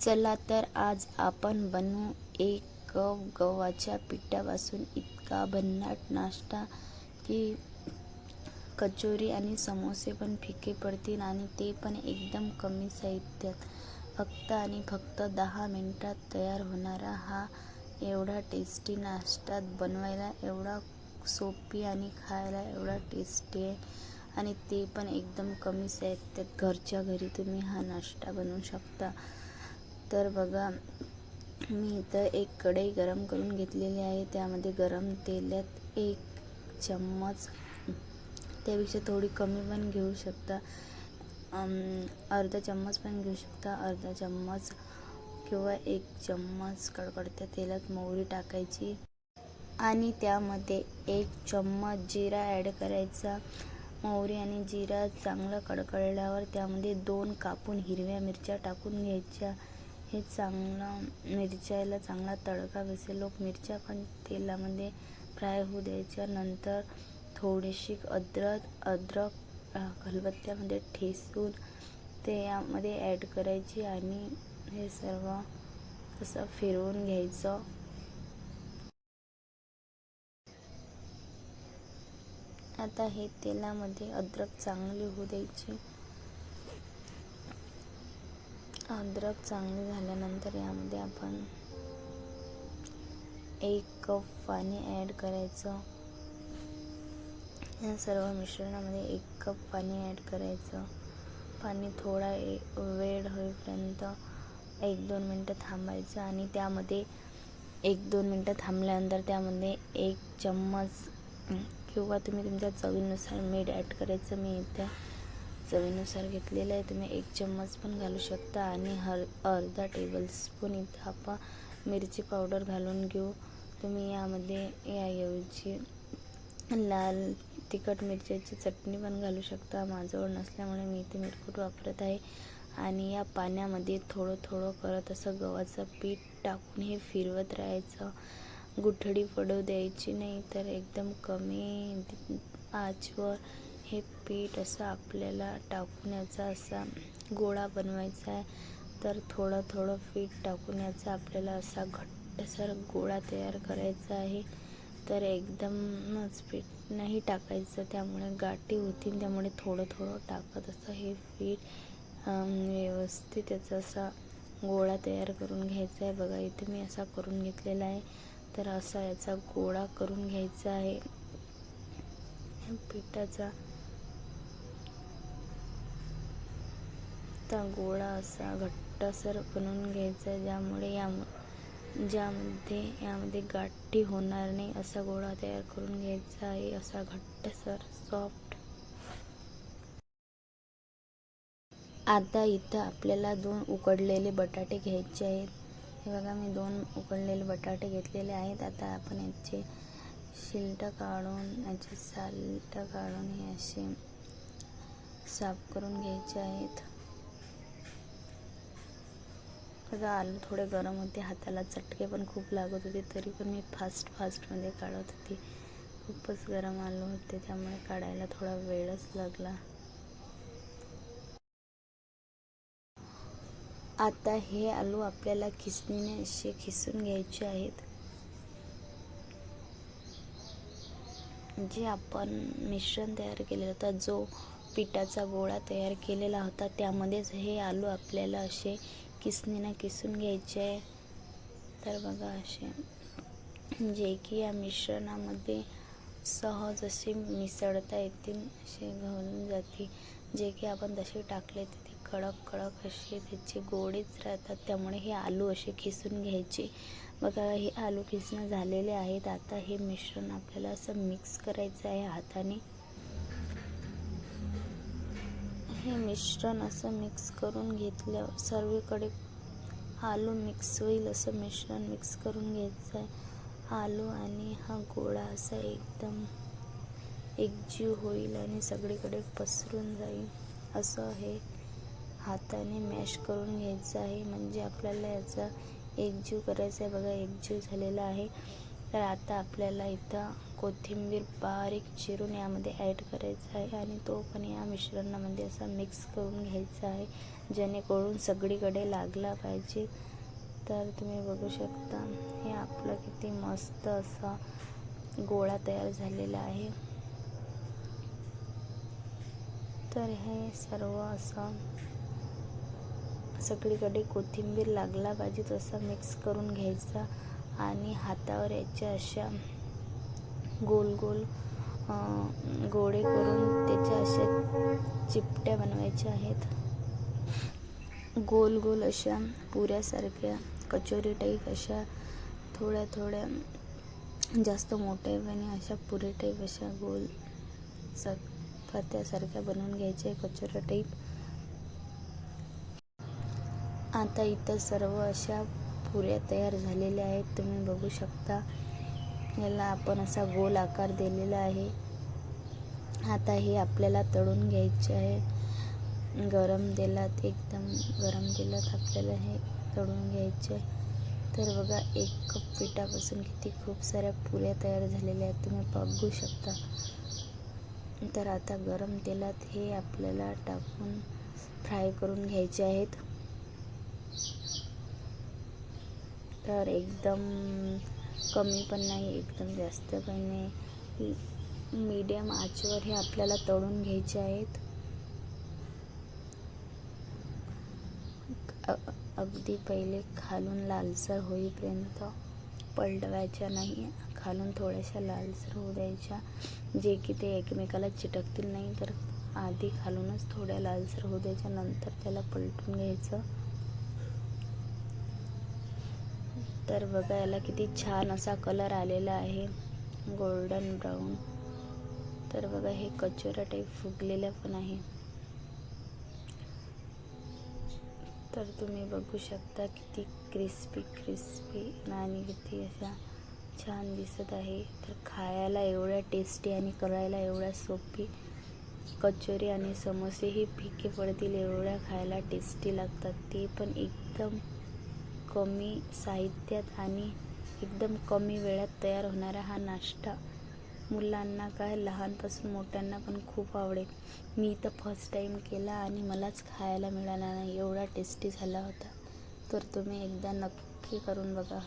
चला तर आज आपण बनवू एक कप गव्हाच्या पिठापासून इतका भन्नाट नाश्ता की कचोरी आणि समोसे पण फिके पडतील आणि ते पण एकदम कमी साहित्यात. फक्त आणि फक्त दहा मिनटात तयार होणारा हा एवढा टेस्टी नाश्ता बनवायला एवढा सोपी आणि खायला एवढा टेस्टी आहे आणि ते पण एकदम कमी साहित्यात. घरच्या घरी तुम्ही हा नाश्ता बनवू शकता. तर बघा मी इथं एक कढई गरम करून घेतलेली आहे. त्यामध्ये गरम तेलात एक चम्मच त्यापेक्षा थोडी कमी पण घेऊ शकता. अर्धा चम्मच पण घेऊ शकता. अर्धा चम्मच किंवा एक चम्मच कडकडत्या तेलात मोहरी टाकायची. आणि त्यामध्ये एक चम्मच जिरा ॲड करायचा. मोहरी आणि जिरा चांगलं कडकडल्यावर त्यामध्ये दोन कापून हिरव्या मिरच्या टाकून घ्यायच्या. हे चांगलं मिरच्याला चांगला तडका बसेल. लोक मिरच्या पण तेलामध्ये फ्राय होऊ द्यायच्या नंतर थोडीशी अद्रक अद्रक खलबत्त्यामध्ये ठेसून ते यामध्ये ॲड करायची आणि हे सर्व असं फिरवून घ्यायचं. आता हे तेलामध्ये अद्रक चांगली होऊ द्यायची. अद्रक चांगली झाल्यानंतर यामध्ये आपण एक कप पाणी ॲड करायचं. या सर्व मिश्रणामध्ये एक कप पाणी ॲड करायचं. पाणी थोडा ए वेळ होईपर्यंत एक दोन मिनटं थांबायचं आणि त्यामध्ये एक दोन मिनटं थांबल्यानंतर त्यामध्ये एक चम्मच किंवा तुम्ही तुमच्या चवीनुसार मीठ ॲड करायचं. मी इथे चवीनुसार घेतलेलं आहे. तुम्ही एक चम्मच पण घालू शकता आणि हर अर्धा टेबलस्पून इथं आपण मिरची पावडर घालून घेऊ. तुम्ही यामध्ये याऐवजी लाल तिखट मिरच्याची चटणी पण घालू शकता. माझ्याजवळ नसल्यामुळे मी इथे मिरकूट वापरत आहे. आणि या पाण्यामध्ये थोडं थोडं करत असं गव्हाचं पीठ टाकून हे फिरवत राहायचं. गुठळी पडू द्यायची नाही तर एकदम कमी आचवर हे पीठ असं आपल्याला टाकून याचा असा गोळा बनवायचा आहे. तर थोडं थोडं पीठ टाकून याचा आपल्याला असा घट्टसर गोळा तयार करायचा आहे. तर एकदमच पीठ नाही टाकायचं त्यामुळे गाठी होतील त्यामुळे थोडं थोडं टाकत असं हे पीठ व्यवस्थित याचा असा गोळा तयार करून घ्यायचा आहे. बघा इथे मी असा करून घेतलेला आहे. तर असा याचा गोळा करून घ्यायचा आहे. पिठाचा आता गोळा असा घट्टसर बनवून घ्यायचा ज्यामुळे या ज्यामध्ये यामध्ये गाठी होणार नाही असा गोळा तयार करून घ्यायचा आहे असा घट्टसर सॉफ्ट आता इथं आपल्याला दोन उकडलेले बटाटे घ्यायचे आहेत. हे बघा मी दोन उकडलेले बटाटे घेतलेले आहेत. आता आपण याचे शिल्ट काढून याचे साल्ट काढून हे असे साफ करून घ्यायचे आहेत. माझं आलू थोडे गरम होते हाताला चटके पण खूप लागत होते तरी पण मी फास्ट फास्टमध्ये काढत होती. खूपच गरम आलू होते त्यामुळे काढायला थोडा वेळच लागला. आता हे आलू आपल्याला खिसणीने असे खिसून घ्यायचे आहेत. जे आपण मिश्रण तयार केलेलं होतं जो पिठाचा गोळा तयार केलेला होता त्यामध्येच हे आलू आपल्याला असे किसणीनं किसून घ्यायचे आहे. तर बघा असे. जे की या मिश्रणामध्ये सहज असे मिसळता येतील असे घालून जाते जे की आपण तसे टाकले तर ते कडक कडक असे त्याचे गोडेच राहतात. त्यामुळे हे आलू असे खिसून घ्यायचे. बघा हे आलू खिसणं झालेले आहेत. आता हे मिश्रण आपल्याला असं मिक्स करायचं आहे हाताने. हे मिश्रण असं मिक्स करून घेतल्यावर सर्वीकडे आलू मिक्स होईल असं मिश्रण मिक्स करून घ्यायचं आहे. आलू आणि हा गोळा असा एकदम एकजीव होईल आणि सगळीकडे पसरून जाईल. असं हे हाताने मॅश करून घ्यायचं आहे. म्हणजे आपल्याला याचा एकजीव करायचा आहे. बघा एकजीव झालेला आहे. तर आता आपल्याला इथं कोथिंबीर बारीक चिरून यामध्ये ॲड करायचा आहे आणि तो पण या मिश्रणामध्ये असा मिक्स करून घ्यायचा आहे जेणेकरून सगळीकडे लागला पाहिजे. तर तुम्ही बघू शकता हे आपलं किती मस्त असा गोळा तयार झालेला आहे. तर हे सर्व असं सगळीकडे कोथिंबीर लागला पाहिजे तसं मिक्स करून घ्यायचा आणि हातावर याच्या अशा गोल गोल गोळे करून त्याच्या अशा चिपट्या बनवायच्या आहेत. गोल गोल अशा पुऱ्यासारख्या कचोरी टाईप अशा थोड्या थोड्या जास्त मोठ्या आणि अशा पुरे टाईप अशा गोल चपात्यासारख्या बनवून घ्यायच्या कचोऱ्या टाईप आता इथं सर्व अशा पुऱ्या तयार झालेल्या आहेत. तुम्ही बघू शकता. याला आपण असा गोल आकार दिलेला आहे. आता हे आपल्याला तळून घ्यायचे आहे. गरम तेलात एकदम गरम तेलात आपल्याला हे तळून घ्यायचे तर बघा एक कप पिठापासून किती खूप साऱ्या पुऱ्या तयार झालेल्या आहेत. तुम्ही बघू शकता. तर आता गरम तेलात हे आपल्याला टाकून फ्राय करून घ्यायचे आहेत. तर एकदम कमी पण नाही एकदम जास्त पण नाही. मीडियम आचवर हे आपल्याला तळून घ्यायचे आहेत. अ- अगदी पहिले खालून लालसर होईपर्यंत पलटवायच्या नाही खालून थोड्याशा लालसर होऊ द्यायच्या. जे की ते एकमेकाला चिटकतील नाही तर आधी खालूनच थोड्या लालसर होऊ द्यायच्या नंतर त्याला पलटून घ्यायचं. तर बघा याला किती छान असा कलर आलेला आहे. गोल्डन ब्राऊन तर बघा हे कचोरा टाईप फुगलेल्या पण आहे. तर तुम्ही बघू शकता किती क्रिस्पी क्रिस्पी आणि किती अशा छान दिसत आहे. तर खायला एवढ्या टेस्टी आणि करायला एवढ्या सोपी कचोरी आणि समोसेही फिके पडतील एवढ्या खायला टेस्टी लागतात. ते पण एकदम कमी साहित्यात आणि एकदम कमी वेळात तयार होणारा हा नाश्ता मुलांना काय लहानपासून मोठ्यांना पण खूप आवडेल. मी तर फर्स्ट टाईम केला आणि मलाच खायला मिळाला नाही एवढा टेस्टी झाला होता. तर तुम्ही एकदा नक्की करून बघा.